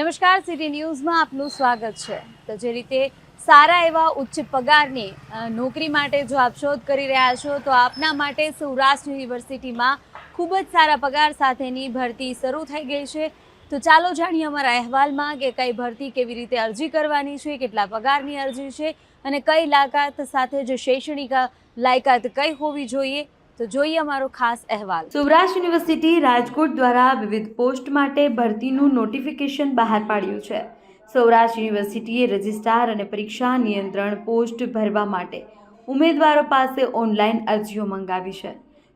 નમસ્કાર સિટી ન્યૂઝમાં આપનું સ્વાગત છે. તો જે રીતે સારા એવા ઉચ્ચ પગારની નોકરી માટે જો આપ શોધ કરી રહ્યા છો, તો આપના માટે સૌરાષ્ટ્ર યુનિવર્સિટીમાં ખૂબ જ સારા પગાર સાથેની ભરતી શરૂ થઈ ગઈ છે. તો ચાલો જાણીએ અમારા અહેવાલમાં કે કઈ ભરતી કેવી રીતે અરજી કરવાની છે, કેટલા પગારની અરજી છે અને કઈ લાયકાત સાથે જે શૈક્ષણિક લાયકાત કઈ હોવી જોઈએ. તો જોઈએ અમારો ખાસ અહેવાલ. સૌરાષ્ટ્ર યુનિવર્સિટી રાજકોટ દ્વારા વિવિધ પોસ્ટ માટે ભરતીનું નોટિફિકેશન બહાર પાડ્યું છે. સૌરાષ્ટ્ર યુનિવર્સિટીએ રજિસ્ટ્રાર અને પરીક્ષા નિયંત્રણ પોસ્ટ ભરવા માટે ઉમેદવારો પાસે ઓનલાઈન અરજીઓ મંગાવી છે.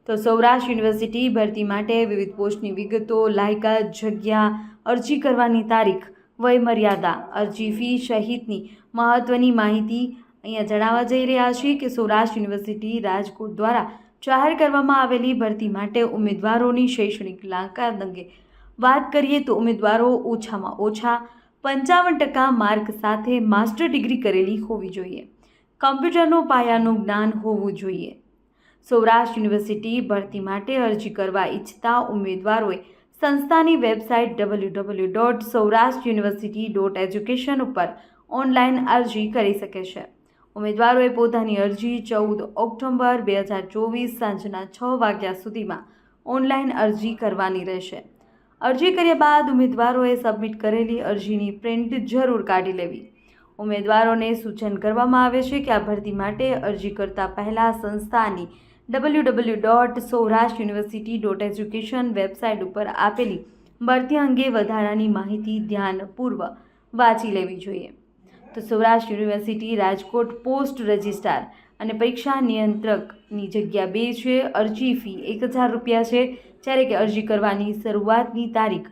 તો સૌરાષ્ટ્ર યુનિવર્સિટી ભરતી માટે વિવિધ પોસ્ટની વિગતો, લાયકાત, જગ્યા, અરજી કરવાની તારીખ, વયમર્યાદા, અરજી ફી સહિતની મહત્ત્વની માહિતી અહીંયા જણાવવા જઈ રહ્યા છીએ કે સૌરાષ્ટ્ર યુનિવર્સિટી રાજકોટ દ્વારા જાહેર કરવામાં આવેલી ભરતી માટે ઉમેદવારોની શૈક્ષણિક લાયકાત અંગે વાત કરીએ તો ઉમેદવારો ઓછામાં ઓછા પંચાવન ટકા માર્ક સાથે માસ્ટર ડિગ્રી કરેલી હોવી જોઈએ. કમ્પ્યુટરનો પાયાનું જ્ઞાન હોવું જોઈએ. સૌરાષ્ટ્ર યુનિવર્સિટી ભરતી માટે અરજી કરવા ઈચ્છતા ઉમેદવારોએ સંસ્થાની website W W dot Saurashtra university dot education ઉપર ઓનલાઈન અરજી કરી શકે છે. ઉમેદવારોએ પોતાની અરજી ચૌદ ઓક્ટોબર બે હજાર ચોવીસ સાંજના છ વાગ્યા સુધીમાં ઓનલાઈન અરજી કરવાની રહેશે. અરજી કર્યા બાદ ઉમેદવારોએ સબમિટ કરેલી અરજીની પ્રિન્ટ જરૂર કાઢી લેવી. ઉમેદવારોને સૂચન કરવામાં આવે છે કે આ ભરતી માટે અરજી કરતા પહેલાં સંસ્થાની W W dot Saurashtra university dot education website ઉપર આપેલી ભરતી અંગે વધારાની માહિતી ધ્યાનપૂર્વક વાંચી લેવી જોઈએ. તો Saurashtra university Rajkot post registrar અને પરીક્ષા નિયંત્રકની જગ્યા બે છે, અરજી ફી એક હજાર રૂપિયા છે, જ્યારે કે અરજી કરવાની શરૂઆતની તારીખ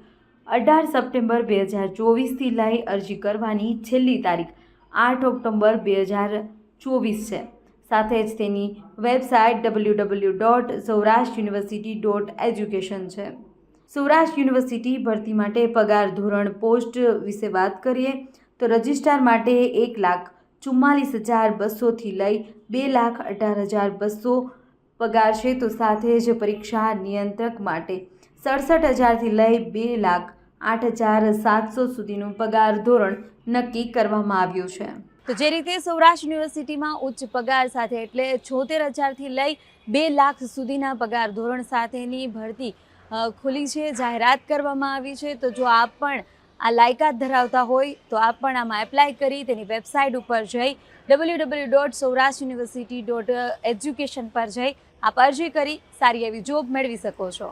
અઢાર સપ્ટેમ્બર બે હજાર ચોવીસથી લઈ અરજી કરવાની છેલ્લી તારીખ આઠ ઓક્ટોબર બે હજાર ચોવીસ છે. સાથે જ તેની website W W dot Saurashtra university dot education છે. સૌરાષ્ટ્ર યુનિવર્સિટી ભરતી માટે પગાર ધોરણ પોસ્ટ વિશે વાત કરીએ તો રજિસ્ટ્રાર માટે એક લાખ ચુમ્માલીસ હજાર બસોથી લઈ બે લાખ અઢાર હજાર બસો પગાર છે. તો સાથે જ પરીક્ષા નિયંત્રક માટે સડસઠ હજારથી લઈ બે લાખ આઠ હજાર સાતસો સુધીનું પગાર ધોરણ નક્કી કરવામાં આવ્યું છે. તો જે રીતે સૌરાષ્ટ્ર યુનિવર્સિટીમાં ઉચ્ચ પગાર સાથે એટલે છોતેર હજારથી લઈ બે લાખ સુધીના પગાર ધોરણ સાથેની ભરતી ખુલી છે, જાહેરાત કરવામાં આવી છે. તો જો આપ પણ આ લાયકાત ધરાવતા હોય તો આપ પણ આમાં એપ્લાય કરી તેની વેબસાઇટ ઉપર જઈ W W dot Saurashtra university dot education પર જઈ આપ અરજી કરી સારી એવી જોબ મેળવી શકો છો.